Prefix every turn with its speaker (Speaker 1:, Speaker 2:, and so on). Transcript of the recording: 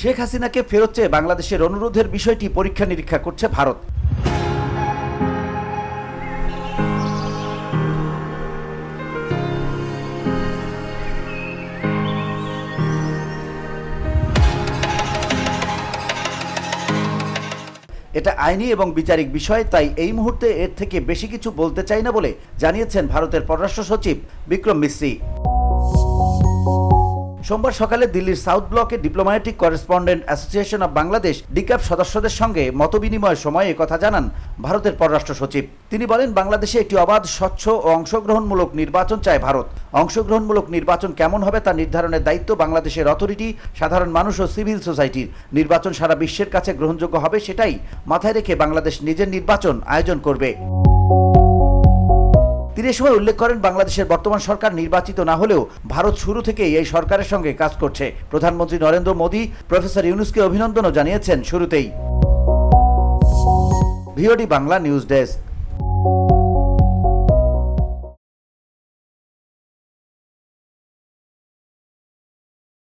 Speaker 1: শেখ হাসিনাকে ফেরত চেয়ে বাংলাদেশের অনুরোধের বিষয়টি পরীক্ষা নিরীক্ষা করছে ভারত। এটা আইনি এবং বিচারিক বিষয়, তাই এই মুহূর্তে এর থেকে বেশি কিছু বলতে চাই না বলে জানিয়েছেন ভারতের পররাষ্ট্র সচিব বিক্রম মিশ্রি সোমবার সকালে দিল্লির South Block diplomatic correspondent association of Bangladesh DCAB সদস্যদের সঙ্গে মতবিনিময়ের সময় কথা জানান ভারতের পররাষ্ট্র সচিব। তিনি বলেন, বাংলাদেশে একটি অবাধ, স্বচ্ছ ও অংশগ্রহণমূলক নির্বাচন চায় ভারত। অংশগ্রহণমূলক নির্বাচন কেমন হবে তা নির্ধারণের দায়িত্ব বাংলাদেশের অথরিটি, সাধারণ মানুষ ও সিভিল সোসাইটির। নির্বাচন সারা বিশ্বের কাছে গ্রহণযোগ্য হবে সেটাই মাথায় রেখে বাংলাদেশ নিজের নির্বাচন আয়োজন করবে। তিনি সময় উল্লেখ করেন, বাংলাদেশের বর্তমান সরকার নির্বাচিত না হলেও ভারত শুরু থেকেই এই সরকারের সঙ্গে কাজ করছে। প্রধানমন্ত্রী নরেন্দ্র মোদী, প্রফেসর ইউনুসকে অভিনন্দনও জানিয়েছেন শুরুতেই। VOD Bangla news desk.